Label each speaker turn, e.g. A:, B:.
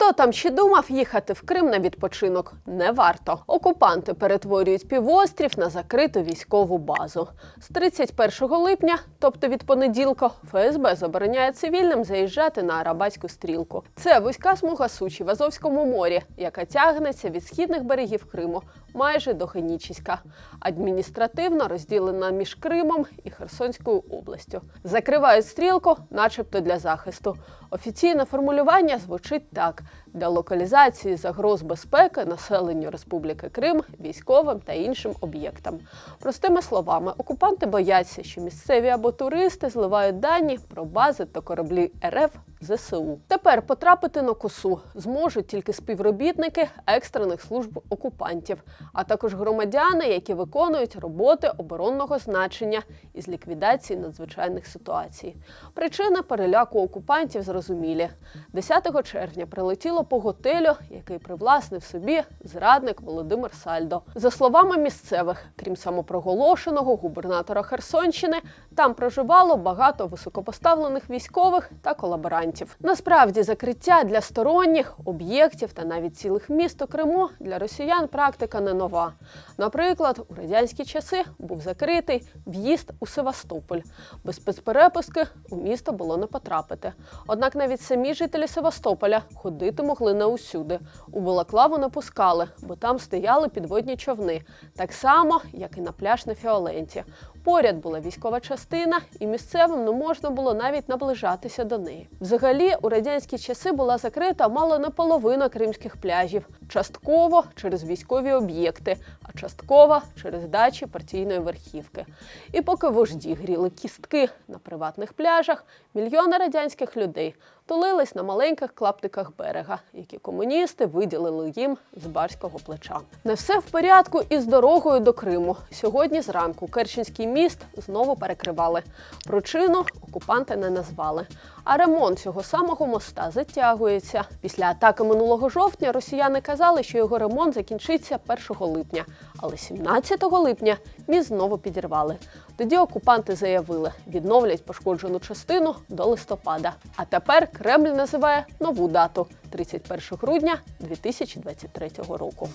A: Хто там ще думав їхати в Крим на відпочинок? Не варто. Окупанти перетворюють півострів на закриту військову базу. З 31 липня, тобто від понеділка, ФСБ забороняє цивільним заїжджати на Арабатську стрілку. Це вузька смуга сучі в Азовському морі, яка тягнеться від східних берегів Криму майже до Генічіська, адміністративно розділена між Кримом і Херсонською областю. Закривають стрілку, начебто для захисту. Офіційне формулювання звучить так: для локалізації загроз безпеки населенню Республіки Крим, військовим та іншим об'єктам. Простими словами, окупанти бояться, що місцеві або туристи зливають дані про бази та кораблі РФ ЗСУ. Тепер потрапити на косу зможуть тільки співробітники екстрених служб окупантів, а також громадяни, які виконують роботи оборонного значення із ліквідації надзвичайних ситуацій. Причини переляку окупантів зрозумілі. 10 червня прилетіло по готелю, який привласнив собі зрадник Володимир Сальдо. За словами місцевих, крім самопроголошеного губернатора Херсонщини, там проживало багато високопоставлених військових та колаборантів. Насправді, закриття для сторонніх об'єктів та навіть цілих міст у Криму для росіян практика не нова. Наприклад, у радянські часи був закритий в'їзд у Севастополь. Без спецперепустки у місто було не потрапити. Однак навіть самі жителі Севастополя ходити могли не усюди. У Балаклаву не пускали, бо там стояли підводні човни, так само, як і на пляж на Фіоленті. Поряд була військова частина, і місцевим не можна було навіть наближатися до неї. Взагалі, у радянські часи була закрита мало не половина кримських пляжів, частково через військові об'єкти, а частково через дачі партійної верхівки. І поки вожді гріли кістки на приватних пляжах, мільйони радянських людей тулились на маленьких клаптиках берега, які комуністи виділили їм з барського плеча. Не все в порядку із дорогою до Криму. Сьогодні зранку Керченський міст знову перекривали. Причину окупанти не назвали. А ремонт цього самого моста затягується. Після атаки минулого жовтня росіяни казали, що його ремонт закінчиться 1 липня. Але 17 липня міст знову підірвали. Тоді окупанти заявили, відновлять пошкоджену частину до листопада. А тепер Кремль називає нову дату 31 грудня 2023 року.